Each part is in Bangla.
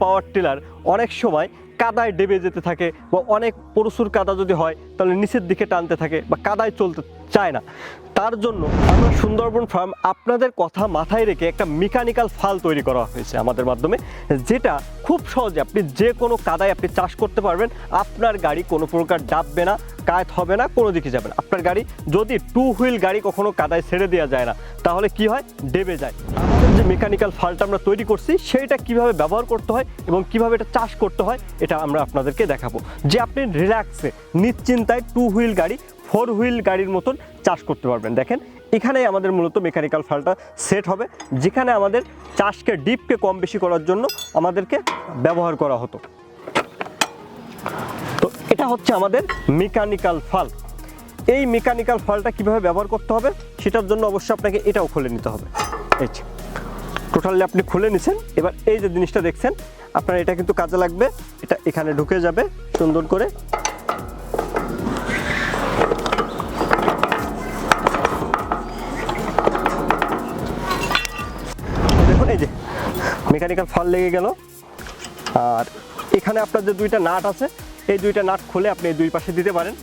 পাওয়ার টিলার অনেক সময় কাদায় ডেবে যেতে থাকে বা অনেক প্রচুর কাদা যদি হয়, তাহলে নিচের দিকে টানতে থাকে বা কাদায় চলতে চায় না। তার জন্য আমরা সুন্দরবন ফার্ম আপনাদের কথা মাথায় রেখে একটা মেকানিক্যাল ফাল তৈরি করা হয়েছে আমাদের মাধ্যমে, যেটা খুব সহজে আপনি যে কোনো কাদায় আপনি চাষ করতে পারবেন, আপনার গাড়ি কোনো প্রকার ডাববে না কায়ত হবে না, কোনো দিকে যাবে না। আপনার গাড়ি যদি টু হুইল গাড়ি কখনো কাদায় ছেড়ে দেওয়া যায় না, তাহলে কি হয়? ডেবে যায়। আমাদের যে মেকানিক্যাল ফালটা আমরা তৈরি করছি, সেইটা কীভাবে ব্যবহার করতে হয় এবং কীভাবে এটা চাষ করতে হয়, এটা আমরা আপনাদেরকে দেখাবো। যে আপনি রিল্যাক্সে নিশ্চিন্তায় টু হুইল গাড়ি ফোর হুইল গাড়ির মতন চাষ করতে পারবেন। দেখেন, এখানেই আমাদের মূলত মেকানিক্যাল ফালটা সেট হবে, যেখানে আমাদের চাষকে, ডিপকে কম বেশি করার জন্য আমাদেরকে ব্যবহার করা হতো। এটা হচ্ছে আমাদের মেকানিক্যাল ফাল এই মেকানিক্যাল ফালটা কীভাবে ব্যবহার করতে হবে সেটার জন্য অবশ্যই আপনাকে এটাও খুলে নিতে হবে। এই টোটালি আপনি খুলে নিছেন, এবার এই যে জিনিসটা দেখছেন, আপনার এটা কিন্তু কাজে লাগবে, এটা এখানে ঢুকে যাবে, সুন্দর করে। দেখুন, এই যে মেকানিক্যাল ফাল লেগে গেল। আর এখানে আপনার যে দুইটা নাট আছে এই দুইটা নাট খুলে আপনি দুই পাশে দিতে পারেন।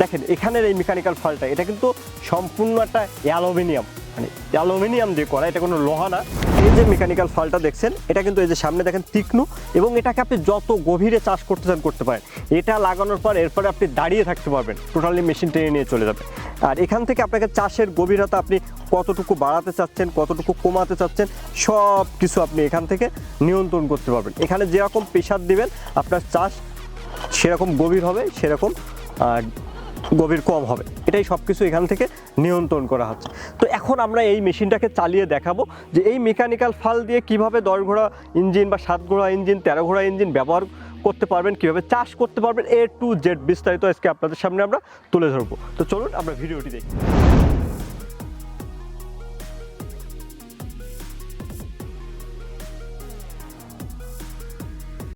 দেখেন, এখানের এই মেকানিক্যাল ফালটা এটা কিন্তু সম্পূর্ণ একটা অ্যালুমিনিয়াম। মানে অ্যালুমিনিয়াম দিয়ে করা, এটা কোনো লোহা না। এই যে মেকানিক্যাল ফালটা দেখছেন, এটা কিন্তু এই যে সামনে দেখেন তীক্ষ্ণ, এবং এটাকে আপনি যত গভীরে চাষ করতে চান করতে পারেন। এটা লাগানোর পর এরপরে আপনি দাঁড়িয়ে থাকতে পারবেন টোটালি মেশিন টেনে নিয়ে চলে যাবে আর এখান থেকে আপনাকে চাষের গভীরতা আপনি কতটুকু বাড়াতে চাচ্ছেন, কতটুকু কমাতে চাচ্ছেন সব কিছু আপনি এখান থেকে নিয়ন্ত্রণ করতে পারবেন। এখানে যেরকম প্রেশার দিবেন, আপনার চাষ সেরকম গভীর হবে, সেরকম গভীর কম হবে। এটাই সব কিছু এখান থেকে নিয়ন্ত্রণ করা হচ্ছে। তো এখন আমরা এই মেশিনটাকে চালিয়ে দেখাবো যে এই মেকানিক্যাল ফাল দিয়ে কীভাবে দশ ঘোড়া ইঞ্জিন বা সাত ঘোড়া ইঞ্জিন তেরো ঘোড়া ইঞ্জিন ব্যবহার করতে পারবেন, কীভাবে চাষ করতে পারবেন এ টু জেড বিস্তারিত আজকে আপনাদের সামনে আমরা তুলে ধরবো। তো চলুন আমরা ভিডিওটি দেখি।